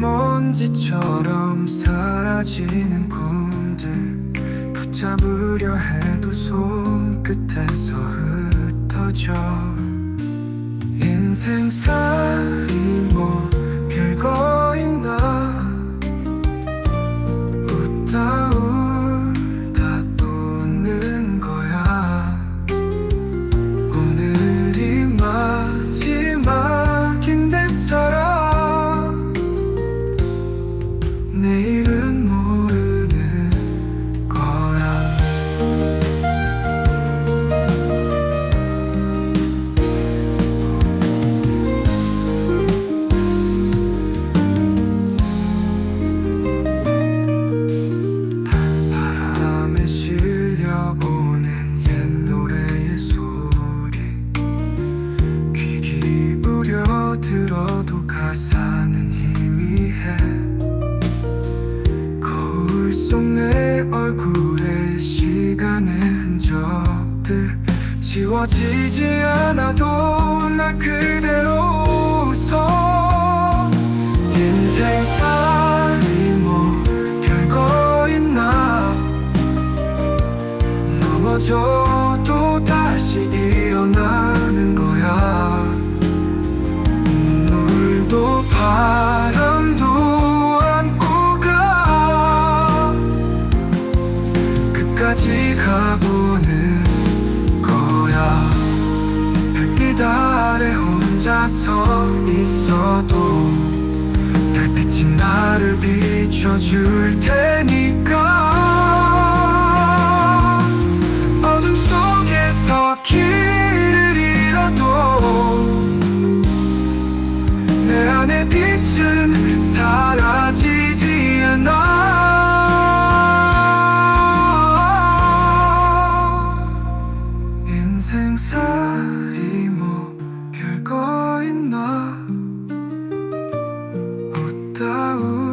바람처럼 사라지는 꿈들 붙잡으려 해도 손끝에서 흩어져. 인생살이 뭐 얼굴에 시간의 흔적들 지워지지 않아도 나 그대로 웃어. 인생살이 뭐 별거 있나? 넘어져도 다시 끝까지 가보는 거야. 별빛 아래 혼자서 있어도 달빛이 나를 비춰줄 테니까. 어둠 속에서 길을 잃어도 내 안에 빛은 사라지 Oh.